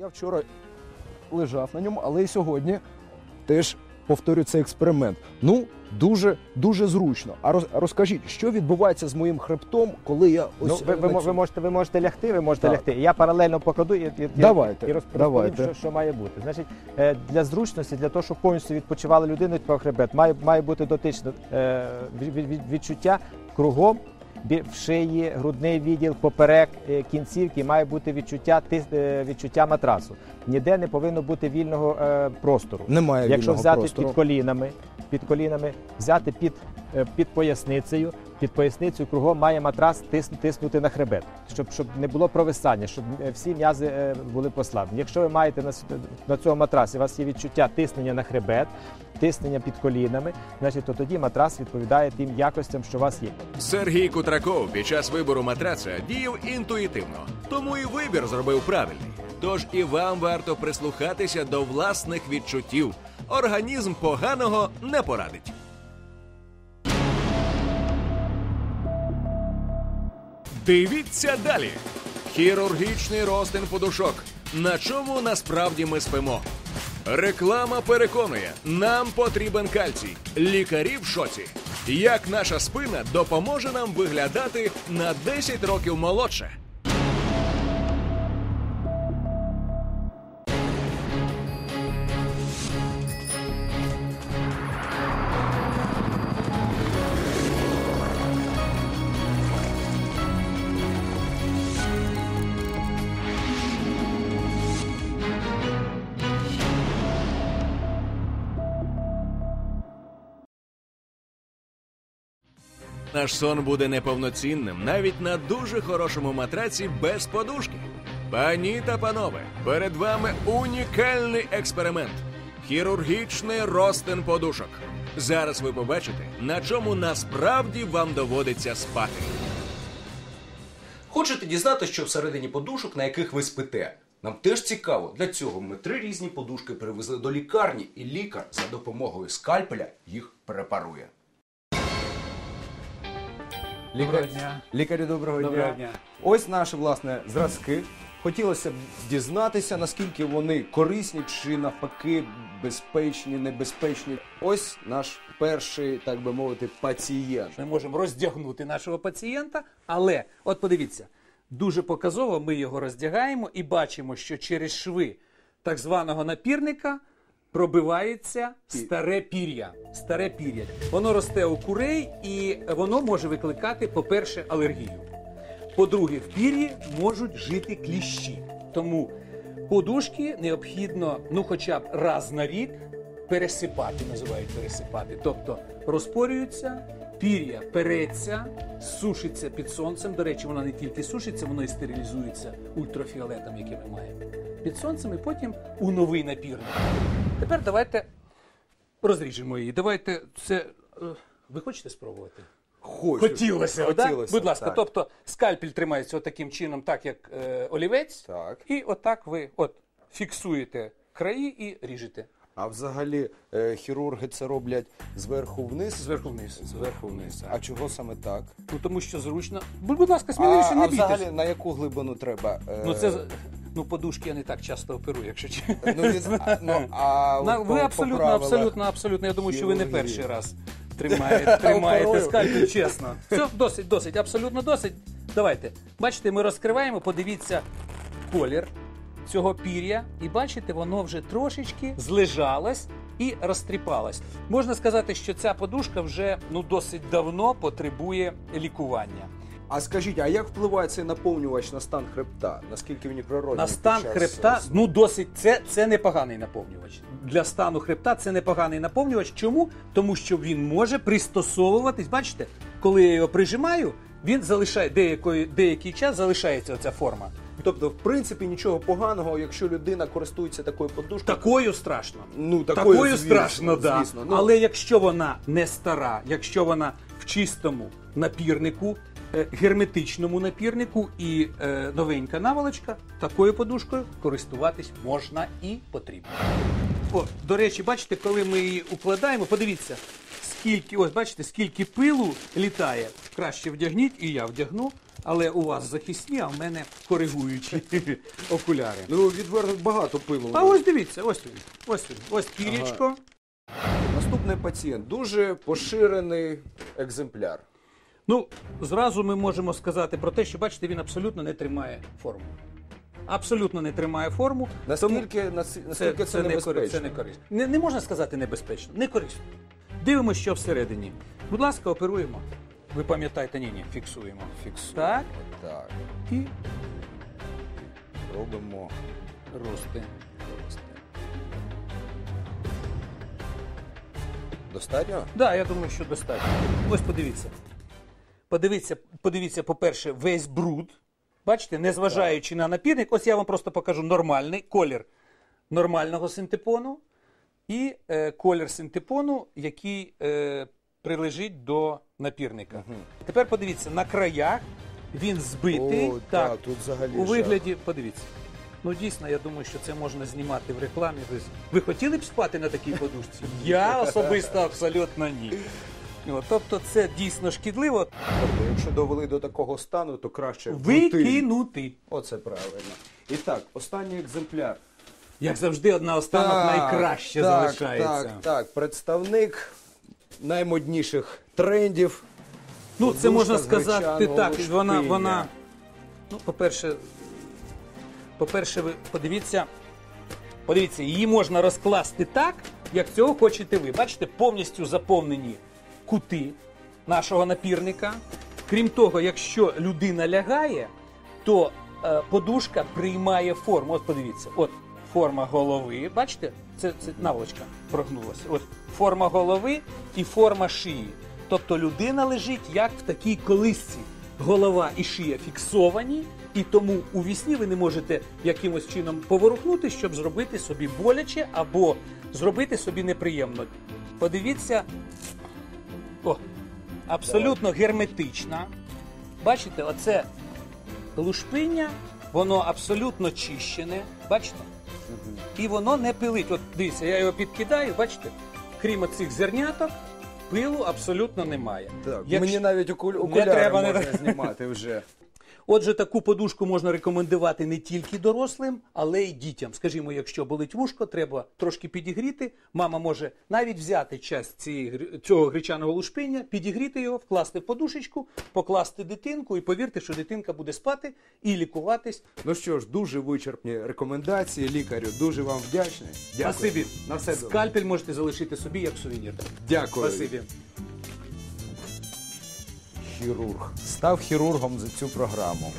Я вчора лежав на ньому, але і сьогодні теж повторю цей експеримент. Ну, дуже дуже зручно. А роз- а розкажіть, що відбувається з моїм хребтом, коли я ось Ну, ви, ви, мо- ви, можете, ви можете лягти, ви можете Так. лягти. Я паралельно покладу і, і, Давайте, і розп- давайте. що, що має бути. Значить, е, для зручності, для того, щоб повністю відпочивала людина про хребет, має, має бути дотично е, від, від- від- відчуття кругом. В шиї, грудний відділ, поперек е, кінцівки має бути відчуття е, відчуття матрасу. Ніде не повинно бути вільного е, простору. немає Якщо вільного взяти простору. під колінами, під колінами, взяти під, під поясницею, під поясницею кругом має матрас тис, тиснути на хребет, щоб, щоб не було провисання, щоб е, всі м'язи е, були послаблені. Якщо ви маєте на, на цьому матрасі, у вас є відчуття тиснення на хребет, тиснення під колінами, значить, то тоді матрас відповідає тим якостям, що у вас є. Сергій Кутраков під час вибору матраца діяв інтуїтивно, тому і вибір зробив правильний. Тож і вам варто прислухатися до власних відчуттів. Організм поганого не порадить. Дивіться далі. Хірургічний розтин подушок. На чому насправді ми спимо? Реклама переконує, нам потрібен кальцій. Лікарі в шоці. Як наша спина допоможе нам виглядати на 10 років молодше? Наш сон буде неповноцінним навіть на дуже хорошому матраці без подушки. Пані та панове, перед вами унікальний експеримент хірургічний розтин подушок. Зараз ви побачите, на чому насправді вам доводиться спати. Хочете дізнатися, що всередині подушок, на яких ви спите? Нам теж цікаво. Для цього ми три різні подушки привезли до лікарні, і лікар за допомогою скальпеля їх препарує. Доброго дня. Лікарі, доброго, Доброго дня. дня. Ось наші власне зразки. Хотілося б дізнатися, наскільки вони корисні чи навпаки безпечні, небезпечні. Ось наш перший, так би мовити, пацієнт. Ми можемо роздягнути нашого пацієнта, але от подивіться, дуже показово ми його роздягаємо і бачимо, що через шви так званого напірника пробивається старе пір'я. Старе пір'я. Воно росте у курей і воно може викликати, по-перше, алергію. По-друге, в пір'ї можуть жити кліщі. Тому подушки необхідно, ну хоча б раз на рік пересипати, називають пересипати. Тобто розпорюються, пір'я переться, сушиться під сонцем. До речі, воно не тільки сушиться, воно і стерилізується ультрафіолетом, який ми маємо. Під сонцем і потім у новий напірник. Тепер давайте розріжемо її. Давайте це. е, Ви хочете спробувати? Хочу. Хотілося, Хотілося, будь ласка. так. Тобто скальпель тримається отаким чином, так як е, олівець, Так. і отак ви от фіксуєте краї і ріжете А взагалі е, хірурги це роблять зверху вниз. зверху вниз. Зверху вниз. А чого саме так? Ну тому що зручно. Будь, будь ласка, А, сміливіше, а не бійтесь. взагалі на яку глибину треба? е, Ну це з- ну подушки я не так часто оперую, якщо чесно. ну, від- ну, а На- от ви по- по абсолютно, правилах абсолютно, абсолютно. Я думаю, що ви не хірургії. перший раз тримаєте, тримаєте Оперую. скальпель, чесно. Все, досить, досить, абсолютно досить. Давайте. Бачите, ми розкриваємо, подивіться колір цього пір'я, і бачите, воно вже трошечки злежалось і розтріпалось. Можна сказати, що ця подушка вже ну досить давно потребує лікування. А скажіть, а як впливає цей наповнювач на стан хребта? Наскільки він природний? На стан час хребта, ну досить, це, це непоганий наповнювач. Для стану хребта це непоганий наповнювач. Чому? Тому що він може пристосовуватись. Бачите, коли я його прижимаю, він залишає деякий, деякий час залишається оця форма. Тобто, в принципі, нічого поганого, якщо людина користується такою подушкою. Такою страшно. Ну, такою, Такою звісно, страшно, да. звісно. Ну, Але якщо вона не стара, якщо вона в чистому напірнику, герметичному напірнику і е, новенька наволочка, такою подушкою користуватись можна і потрібно. О, до речі, бачите, коли ми її укладаємо, подивіться, скільки, ось бачите, скільки пилу літає. Краще вдягніть, і я вдягну. Але у вас захисні, а в мене коригуючі окуляри. Ну, відверто багато пилу. А ось дивіться, ось він. Ось він. Ось пірічко. Наступний пацієнт дуже поширений екземпляр. Ну, зразу ми можемо сказати про те, що бачите, він абсолютно не тримає форму. Абсолютно не тримає форму. Наскільки, наскільки Це, це, це, не, небезпечно? це не корисно. Не, не можна сказати небезпечно, не корисно. Дивимося, що всередині. Будь ласка, оперуємо. Ви пам'ятаєте, ні, ні, фіксуємо. Фіксуємо. Так, Так, і робимо. рости. Достатньо? Так, да, я думаю, що достатньо. Ось подивіться. Подивіться, подивіться, по-перше, весь бруд. Бачите, незважаючи на напірник, ось я вам просто покажу нормальний колір нормального синтепону і е, колір синтепону, який е, прилежить до напірника. Тепер подивіться, на краях він збитий. О, так, тут взагалі у жах. вигляді, подивіться. Ну дійсно, я думаю, що це можна знімати в рекламі. Ви хотіли б спати на такій подушці? Я особисто абсолютно ні. От, тобто це дійсно шкідливо. Тобто, якщо довели до такого стану, то краще. Викинути. Оце правильно. І так, останній екземпляр. Як завжди, одна останок найкраще так, залишається. Так, так, представник наймодніших трендів. Ну, це можна сказати так. Вона, лушпиння. вона, ну, по-перше, по-перше, ви подивіться, подивіться, її можна розкласти так, як цього хочете ви. Бачите, повністю заповнені кути нашого напірника. Крім того, якщо людина лягає, то е, подушка приймає форму. От подивіться, от форма голови. Бачите, це, це наволочка прогнулася. От форма голови і форма шиї. Тобто людина лежить як в такій колисці. Голова і шия фіксовані, і тому у вісні ви не можете якимось чином поворухнути, щоб зробити собі боляче або зробити собі неприємно. Подивіться, о, абсолютно герметична. Бачите, оце лушпиння, воно абсолютно чищене. Бачите? І воно не пилить. От дивіться, я його підкидаю, бачите? Крім оцих зерняток, пилу абсолютно немає. Так, Якщо- Мені навіть окуляри треба, не можна треба. знімати вже. Отже, таку подушку можна рекомендувати не тільки дорослим, але й дітям. Скажімо, якщо болить вушко, треба трошки підігріти. Мама може навіть взяти часть цього гречаного лушпиння, підігріти його, вкласти в подушечку, покласти дитинку і повірте, що дитинка буде спати і лікуватись. Ну що ж, дуже вичерпні рекомендації. Лікарю, дуже вам вдячний. Дякую. Спасибі. На все добре. Скальпель можете залишити собі як сувенір. Дякую. Спасибі. Хірург. Став хірургом за цю програму.